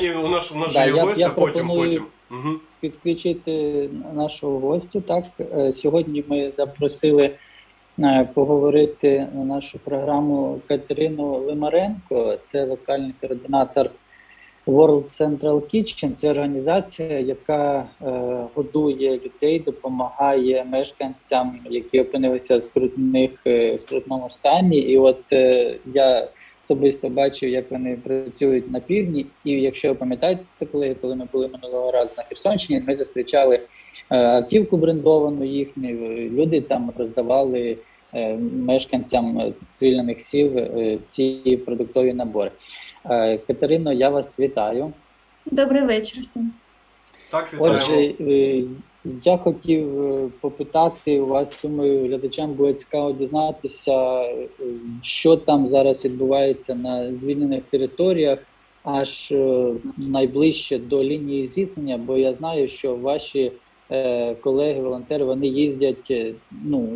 А, і у нас, у нас Да, же є я- гость, я а потім, потім. Угу. підключити нашого гостю. Так Е, сьогодні ми запросили е, поговорити на нашу програму Катерину Лимаренко. Це локальний координатор World Central Kitchen. Це організація, яка е, годує людей, допомагає мешканцям, які опинилися в скрутних в скрутному стані. І от я особисто бачив, як вони працюють на півдні. І якщо ви пам'ятаєте, коли, коли ми були минулого разу на Херсонщині, ми зустрічали е, автівку брендовану їхню. Люди там роздавали е, мешканцям звільнених сіл е, ці продуктові набори. Катерино, я вас вітаю. Добрий вечір всім. Так, вітаємо. Отже, я хотів е, попитати у вас, думаю, глядачам буде цікаво дізнатися, е, що там зараз відбувається на звільнених територіях, аж е, найближче до лінії зіткнення, бо я знаю, що ваші е, колеги, волонтери, вони їздять ну,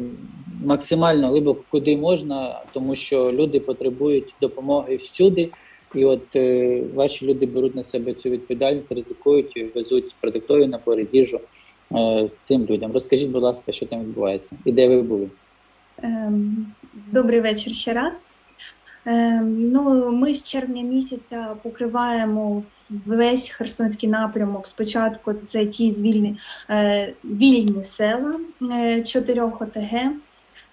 максимально глибоко куди можна, тому що люди потребують допомоги всюди. І от е, ваші люди беруть на себе цю відповідальність, ризикують, везуть продуктові набори, їжу цим людям. Розкажіть, будь ласка, що там відбувається і де ви були? Ем, Добрий вечір ще раз. Ем, Ну, ми з червня місяця покриваємо весь Херсонський напрямок. Спочатку це ті звільні е, вільні села е, чотирьох ОТГ.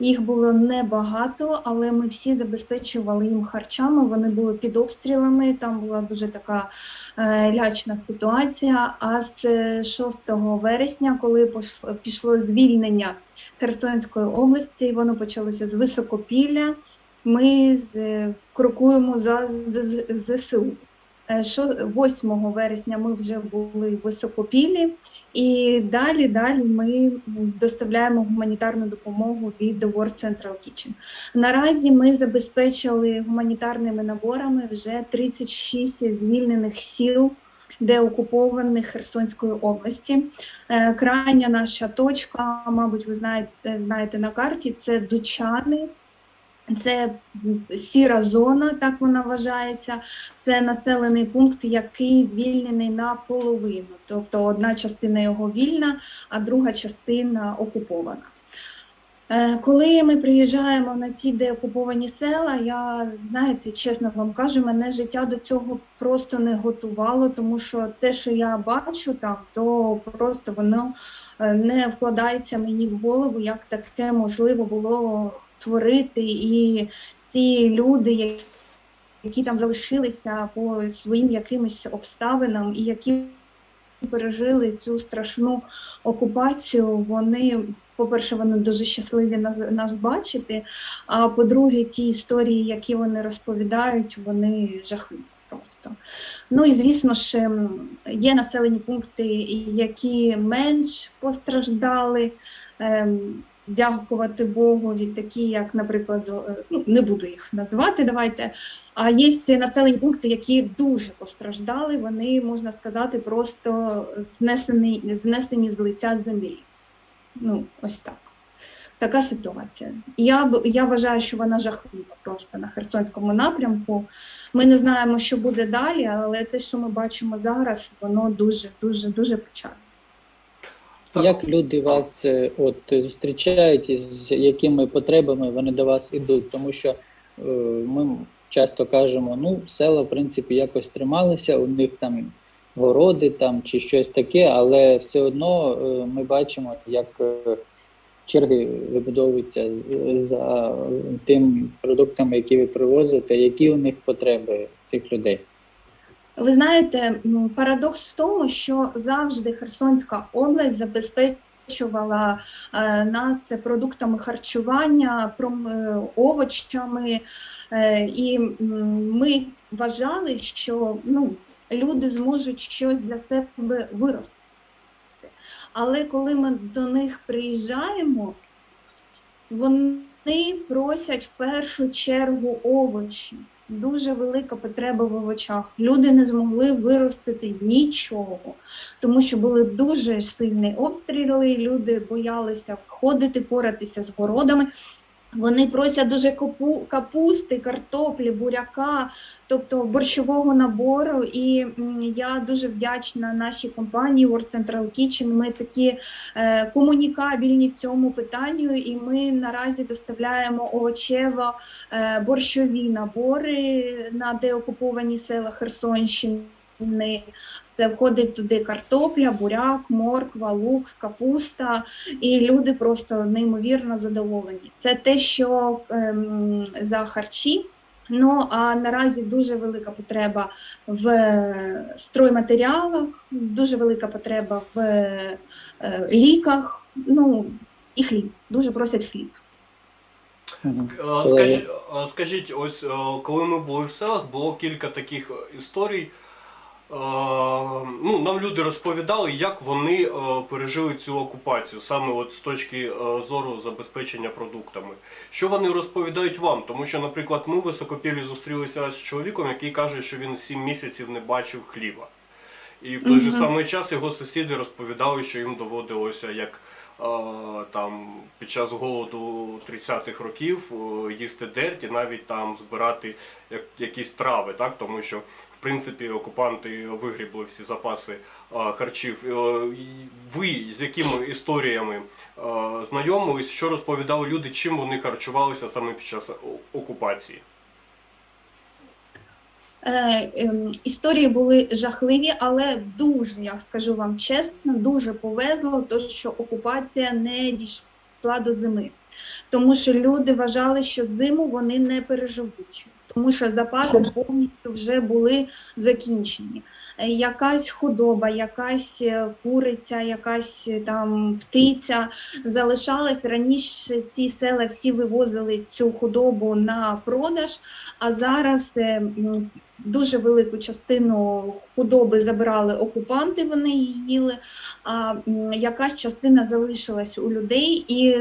Їх було небагато, але ми всі забезпечували їм харчами. Вони були під обстрілами. Там була дуже така е, лячна ситуація. А з е, 6 вересня, коли пішло звільнення Херсонської області, воно почалося з Високопілля. Ми з, е, крокуємо за ЗСУ. Е, що 8 вересня ми вже були в Високопіллі, і далі далі ми доставляємо гуманітарну допомогу від World Central Kitchen. Наразі ми забезпечили гуманітарними наборами вже 36 звільнених сіл деокупованих Херсонської області. Е, Крайня наша точка, мабуть, ви знаєте, знаєте на карті, це Дучани. Це сіра зона, так вона вважається. Це населений пункт, який звільнений наполовину. Тобто одна частина його вільна, а друга частина окупована. Е, Коли ми приїжджаємо на ці деокуповані села, я знаєте, чесно вам кажу, мене життя до цього просто не готувало, тому що те, що я бачу там, то просто воно е, не вкладається мені в голову, як таке можливо було творити. І ці люди, які там залишилися по своїм якимось обставинам, і які пережили цю страшну окупацію, вони, по-перше, вони дуже щасливі нас, нас бачити. А по-друге, ті історії, які вони розповідають, вони жахливі просто. Ну і звісно ж, ем, є населені пункти, які менш постраждали. Ем, Дякувати Богові, такі, як, наприклад, е, ну, не буду їх називати, давайте. А є населені пункти, які дуже постраждали. Вони, можна сказати, просто знесені, знесені з лиця землі. Ну, ось так. Така ситуація. Я, я вважаю, що вона жахлива просто на Херсонському напрямку. Ми не знаємо, що буде далі, але те, що ми бачимо зараз, воно дуже, дуже, дуже печально. Так. Як люди вас е, от зустрічають і з якими потребами вони до вас йдуть? Тому що е, ми часто кажемо, ну, села, в принципі, якось трималися, у них там городи там чи щось таке, але все одно е, ми бачимо, як е, черги вибудовуються за тим продуктами, які ви привозите, які у них потреби цих людей. Ви знаєте, парадокс в тому, що завжди Херсонська область забезпечувала е, нас продуктами харчування, е, овочами, е, і ми вважали, що ну, люди зможуть щось для себе вирости. Але коли ми до них приїжджаємо, вони просять в першу чергу овочі. Дуже велика потреба в овочах. Люди не змогли виростити нічого, тому що були дуже сильні обстріли. Люди боялися входити, поратися з городами. Вони просять дуже капу, капусти, картоплі, буряка, тобто борщового набору. І я дуже вдячна нашій компанії World Central Kitchen. Ми такі е, комунікабельні в цьому питанню, і ми наразі доставляємо овочево е, борщові набори на деокуповані села Херсонщини. Це входить туди картопля, буряк, морква, лук, капуста, і люди просто неймовірно задоволені. Це те, що ем, за харчі. Ну а наразі дуже велика потреба в стройматеріалах, дуже велика потреба в е, ліках. Ну і хліб. Дуже просять хліб. Е, Скажіть, е, скажіть, ось е, коли ми були в селах, було кілька таких історій. Ну, нам люди розповідали, як вони пережили цю окупацію, саме от з точки зору забезпечення продуктами. Що вони розповідають вам? Тому що, наприклад, ми в Високопілі зустрілися з чоловіком, який каже, що він 7 місяців не бачив хліба. І в той же самий час його сусіди розповідали, що їм доводилося як там під час голоду 30-х років їсти дерть і навіть там збирати якісь трави, так тому що принципі окупанти вигрібли всі запаси харчів. Ви з якими історіями знайомились, що розповідали люди, чим вони харчувалися саме під час окупації? Е, ем, історії були жахливі, але дуже, я скажу вам чесно, дуже повезло, то що окупація не дійшла до зими. Тому що люди вважали, що зиму вони не переживуть, тому що запаси повністю вже були закінчені. Е, Якась худоба, якась е, куриця, якась е, там птиця залишалась раніше. Ці села всі вивозили цю худобу на продаж, а зараз дуже велику частину худоби забирали окупанти, вони її їли, а якась частина залишилась у людей, і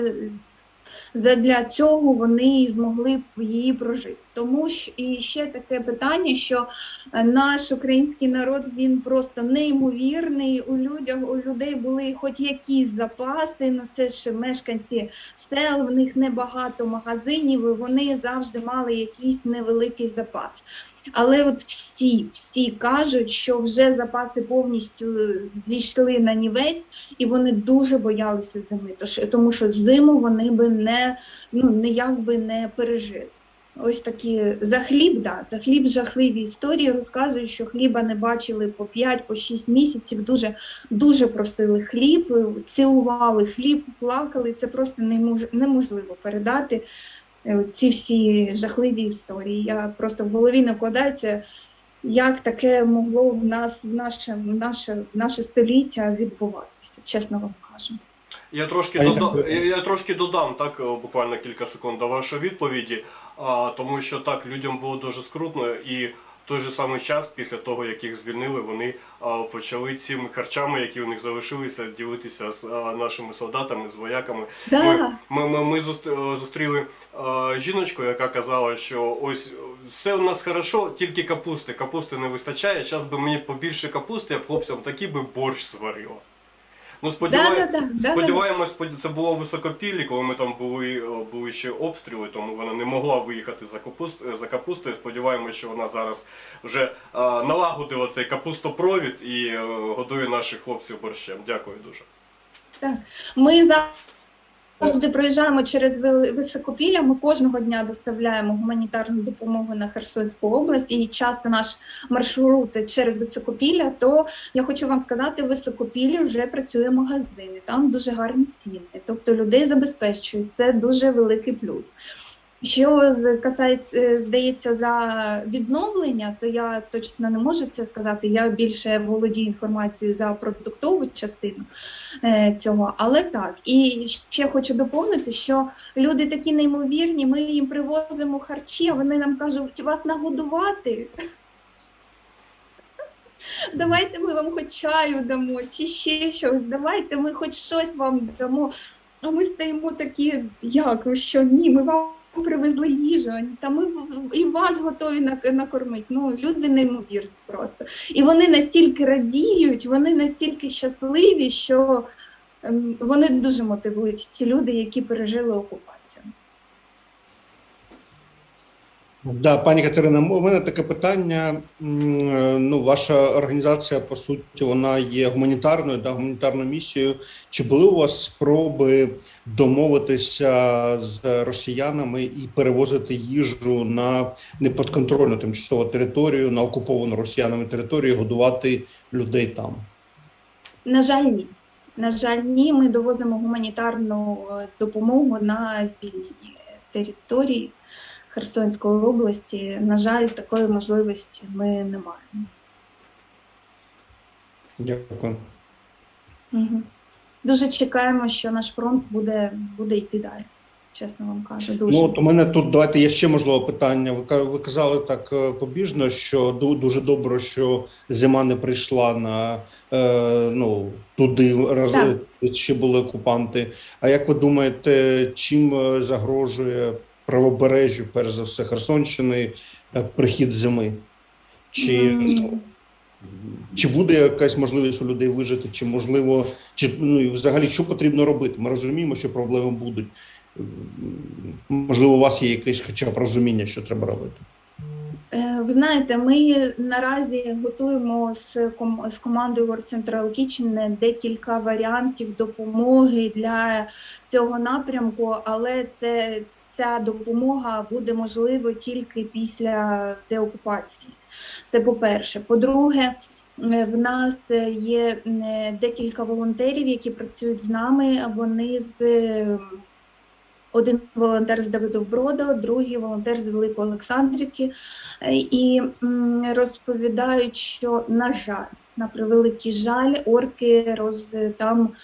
для цього вони змогли її прожити. Тому що і ще таке питання, що е, наш український народ він просто неймовірний. У людях у людей були хоч якісь запаси. Ну це ж мешканці сел, в них небагато магазинів. і Вони завжди мали якийсь невеликий запас. Але от всі, всі кажуть, що вже запаси повністю зійшли на нівець, і вони дуже боялися зими, тож- тому що зиму вони би не ну ніяк би не пережили. Ось такі за хліб, да, за хліб жахливі історії розказують, що хліба не бачили по 5 по 6 місяців. Дуже дуже просили хліб, цілували хліб, плакали. Це просто немож, неможливо передати е, ці всі жахливі історії. Я просто в голові не вкладається, як таке могло в нас в наше, в наше, в наше століття відбуватися, чесно вам кажу. Я трошки, А я трошки додам так е, буквально кілька секунд до вашої відповіді, тому що так людям було дуже скрутно і. В той же самий час, після того як їх звільнили, вони почали цими харчами, які у них залишилися, ділитися з нашими солдатами, з вояками. Да. Ми, ми, ми е, зустріли жіночку, яка казала, що ось все у нас хорошо, тільки капусти. Капусти не вистачає. Зараз би мені побільше капусти, я б хлопцям такий би борщ зварила. Ну, сподіваю... да, да, да. Сподіваємось, це було в високопіллі, коли ми там були, е, були ще обстріли, тому вона не могла виїхати за капуст за капустою. Сподіваємось, що вона зараз вже а, налагодила цей капустопровід і а, годує наших хлопців борщем. Дякую дуже. Ми завжди проїжджаємо через Високопілля. Ми кожного дня доставляємо гуманітарну допомогу на Херсонську область, і часто наш маршрут через Високопілля. То я хочу вам сказати, в Високопіллі вже працює магазини. там дуже гарні ціни. Тобто людей забезпечують. Це дуже великий плюс. Що касається, е, здається, за відновлення, то я точно не можу це сказати. Я більше володію інформацією за продуктову частину е, цього. Але так, і ще хочу доповнити, що люди такі неймовірні, ми їм привозимо харчі, а вони нам кажуть, вас нагодувати. Давайте ми вам хоч чаю дамо, чи ще щось, давайте ми хоч щось вам дамо. А ми стоїмо такі, як що? Ні, ми вам привезли їжу, та ми і вас готові на- накормити. Ну, люди неймовірні просто. І вони настільки радіють, вони настільки щасливі, що ем, вони дуже мотивують ці люди, які пережили окупацію. Да, пані Катерина, у мене таке питання. Е, Ну, ваша організація, по суті, вона є гуманітарною, да, гуманітарною місією. Чи були у вас спроби домовитися з росіянами і перевозити їжу на неподконтрольну тимчасову територію, на окуповану росіянами територію, годувати людей там? На жаль, ні. На жаль, ні. Ми довозимо гуманітарну е, допомогу на звільнені території Херсонської області. На жаль, такої можливості ми не маємо. Дякую. Угу. Дуже чекаємо, що наш фронт буде, буде йти далі. Чесно вам кажу. Дуже. Ну, от у мене тут давайте є ще можливо питання. Ви ви казали так е, побіжно, що дуже добре, що зима не прийшла на е, ну туди раз ще були окупанти. А як ви думаєте, чим е, загрожує правобережжю, перш за все, Херсонщини, е, прихід зими? Чи, М. чи буде якась можливість у людей вижити, чи можливо, чи ну і взагалі що потрібно робити? Ми розуміємо, що проблеми будуть. Можливо, у вас є якесь хоча б розуміння, що треба робити. Е, Ви знаєте, ми наразі готуємо з, ком- з командою World Central Kitchen декілька варіантів допомоги для цього напрямку, але це, ця допомога буде можлива тільки після деокупації. Це по-перше. По-друге, е, в нас є е, декілька волонтерів, які працюють з нами. Вони з е, один волонтер з Давидовброда, другий волонтер з Великої Олександрівки. Е, І розповідають, що, на жаль, на превеликий жаль, орки роз, там е,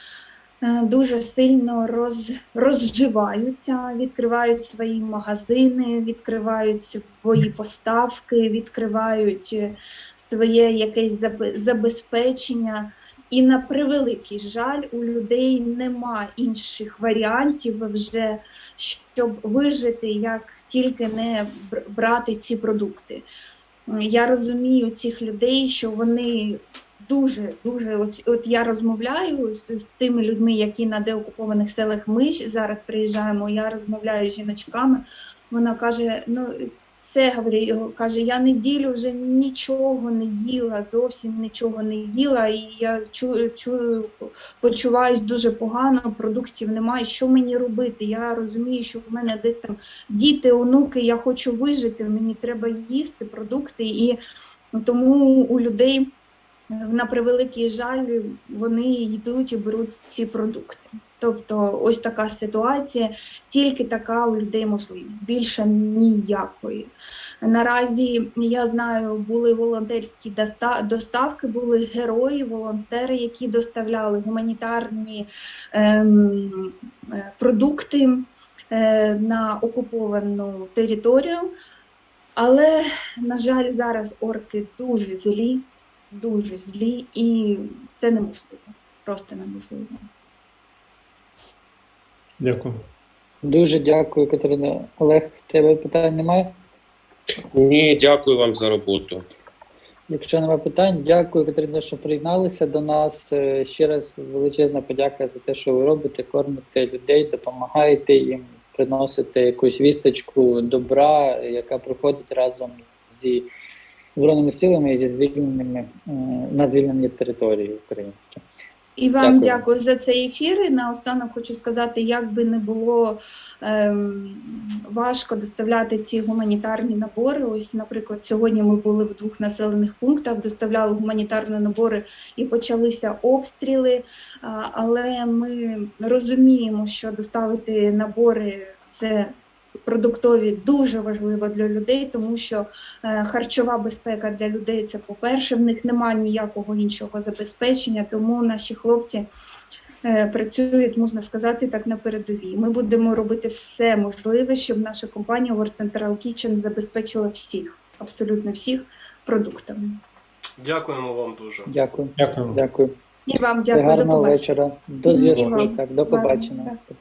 дуже сильно роз, розживаються, відкривають свої магазини, відкривають свої поставки, відкривають е, своє якесь забезпечення. І на превеликий жаль, у людей нема інших варіантів вже, щоб вижити, як тільки не брати ці продукти. Я розумію цих людей, що вони дуже, дуже, от, от я розмовляю з, з тими людьми, які на деокупованих селах ми зараз приїжджаємо. Я розмовляю з жіночками. Вона каже: ну все говорю, каже, я неділю вже нічого не їла, зовсім нічого не їла, і я чую, чую, почуваюсь дуже погано, продуктів немає. Що мені робити? Я розумію, що в мене десь там діти, онуки, я хочу вижити, мені треба їсти продукти, і тому у людей на превеликий жаль вони йдуть і беруть ці продукти. Тобто, ось така ситуація, тільки така у людей можливість, більше ніякої. Наразі я знаю, були волонтерські доста- доставки, були герої, волонтери, які доставляли гуманітарні ем, е, продукти е, на окуповану територію. Але, на жаль, зараз орки дуже злі, дуже злі, і це неможливо. Просто неможливо. Дякую. Дуже дякую, Катерина. Олег, в тебе питань немає? Ні, дякую вам за роботу. Якщо немає питань, дякую, Катерина, що приєдналися до нас. Е, Ще раз величезна подяка за те, що ви робите, кормите людей, допомагаєте їм, приносите якусь вісточку добра, яка проходить разом зі збройними силами і зі звільненими е, на звільнені території українські. І вам Дякую. дякую. за цей ефір. І наостанок хочу сказати, як би не було ем, важко доставляти ці гуманітарні набори. Ось, наприклад, сьогодні ми були в двох населених пунктах, доставляли гуманітарні набори і почалися обстріли. А, але ми розуміємо, що доставити набори це. Продуктові дуже важливо для людей, тому що е, харчова безпека для людей це по-перше, в них немає ніякого іншого забезпечення, тому наші хлопці е, працюють, можна сказати, так на передовій. Ми будемо робити все можливе, щоб наша компанія World Central Kitchen забезпечила всіх, абсолютно всіх продуктами. Дякуємо вам дуже. Дякую. Дякую. Дякую. І вам дякую, до гарного побачення. вечора. До зв'язку. Так, до побачення. Так.